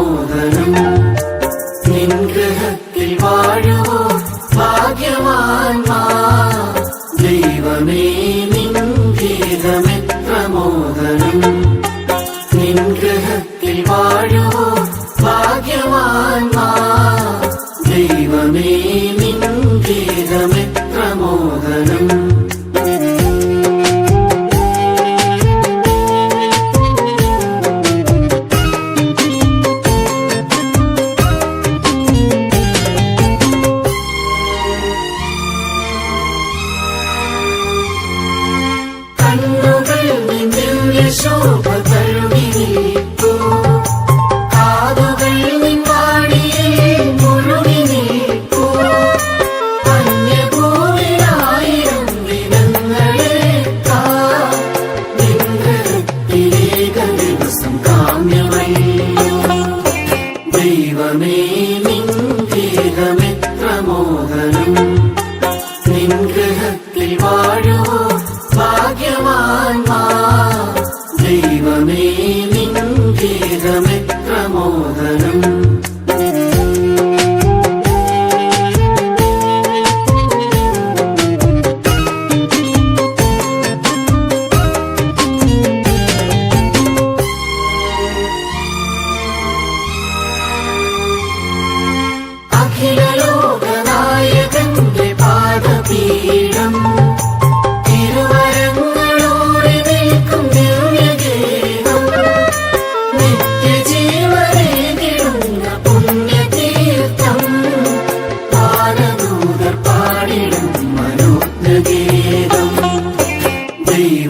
പ്രമോദനം നിൻഗ്രഹത്തിൽ വാഴുവോ? ഭാഗ്യവാൻമാ ദൈവമേ നിൻഗീതമെത്ര മോദനം. നിൻഗ്രഹത്തിൽ വാഴുവോ? 怎么？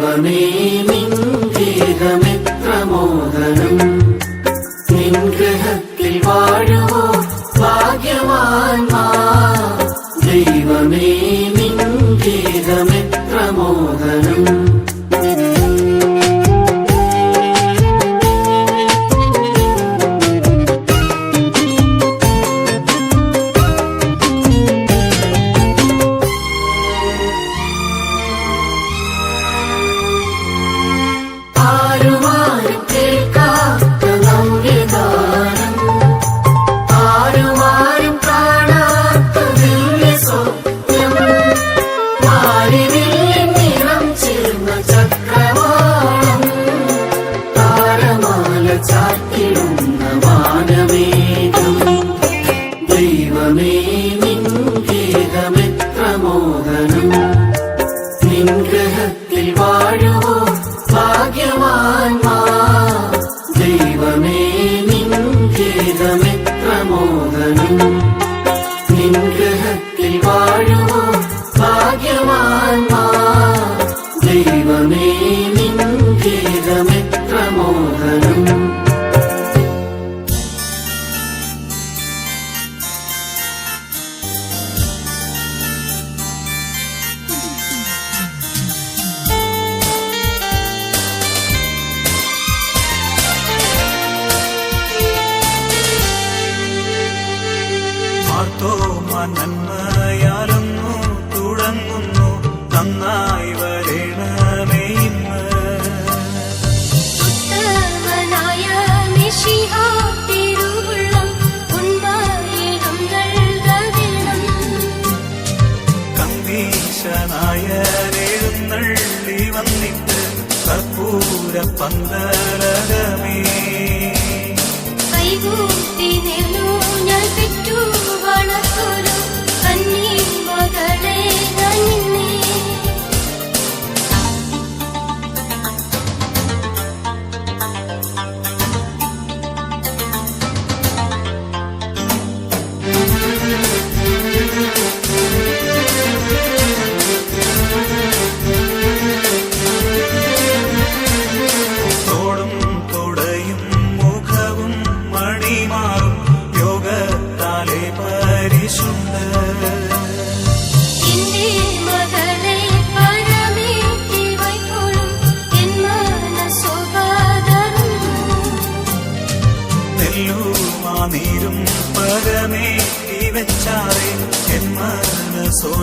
ദൈവമേ നിൻഗീതമെത്ര മോദനം നിൻഗ്രഹത്തിൽ വാഴുവോ ഭാഗ്യവാൻമാ ദൈവമേ നിൻഗീതമെത്ര മോദനം ദൈവമേ നിൻഗീതമെത്ര മോദനം നിൻഗ്രഹത്തിൽ വാഴുവോ ഭാഗ്യവാൻമാ. ദൈവമേ നിൻഗീതമെത്ര മോദനം നിൻഗ്രഹത്തിൽ വാഴുവോ ഭാഗ്യവാൻമാ. മാർത്തോമ നന്മയാലൊന്നു തുടങ്ങുന്നു. നന്നായി വരണമേ ഇന്ന്. ഉത്തമനായ മിശിഹാ തിരുവുള്ളം ഉണ്ടായിടും നൽകണം കമ്പീശനായ എഴുന്നള്ളി വന്നിട്ട് കർപ്പൂര പന്തലകമേ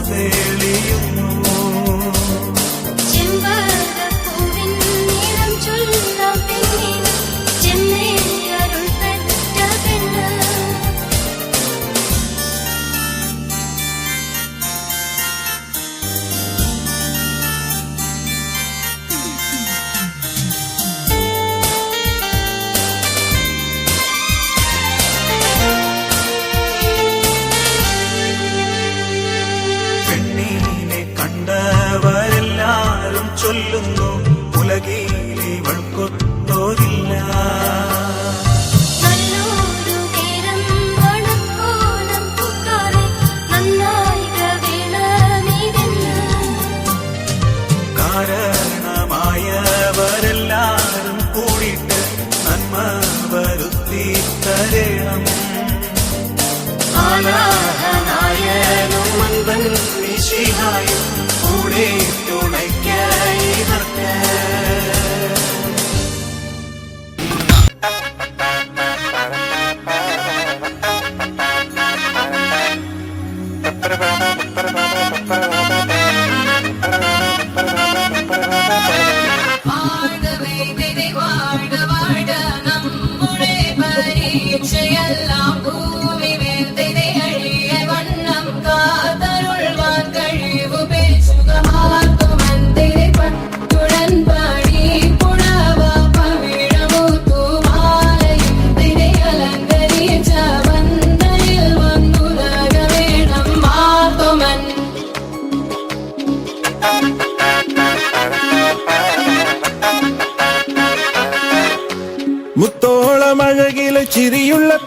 there ചൊല്ലുന്നു ഉലകീലെ വഴുക്കൊത്തോരില്ല കാരണമായവരെല്ലാരും നന്മ വരുത്തി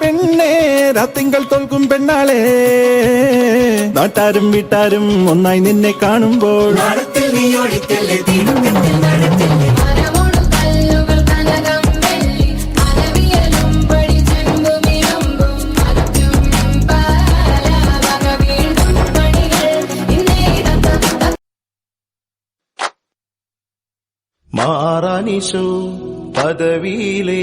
പെണ്ണേ രാത്രിങ്കൾ തോൽക്കും പെണ്ണാളെ. നാട്ടാരും വീട്ടാരും ഒന്നായി നിന്നെ കാണുമ്പോൾ. മാറാനിശോ പദവിയിലെ